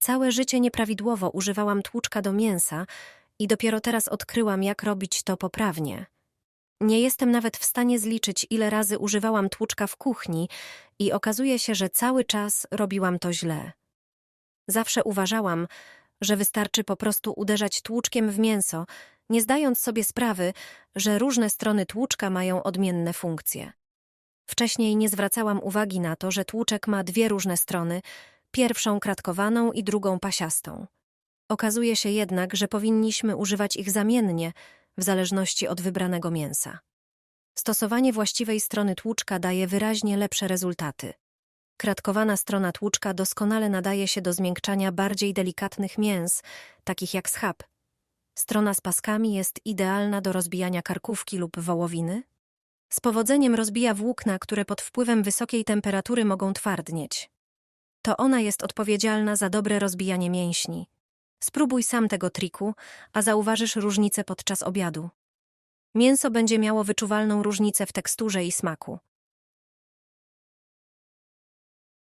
Całe życie nieprawidłowo używałam tłuczka do mięsa i dopiero teraz odkryłam, jak robić to poprawnie. Nie jestem nawet w stanie zliczyć, ile razy używałam tłuczka w kuchni i okazuje się, że cały czas robiłam to źle. Zawsze uważałam, że wystarczy po prostu uderzać tłuczkiem w mięso, nie zdając sobie sprawy, że różne strony tłuczka mają odmienne funkcje. Wcześniej nie zwracałam uwagi na to, że tłuczek ma dwie różne strony, pierwszą kratkowaną i drugą pasiastą. Okazuje się jednak, że powinniśmy używać ich zamiennie, w zależności od wybranego mięsa. Stosowanie właściwej strony tłuczka daje wyraźnie lepsze rezultaty. Kratkowana strona tłuczka doskonale nadaje się do zmiękczania bardziej delikatnych mięs, takich jak schab. Strona z paskami jest idealna do rozbijania karkówki lub wołowiny. Z powodzeniem rozbija włókna, które pod wpływem wysokiej temperatury mogą twardnieć. To ona jest odpowiedzialna za dobre rozbijanie mięśni. Spróbuj sam tego triku, a zauważysz różnicę podczas obiadu. Mięso będzie miało wyczuwalną różnicę w teksturze i smaku.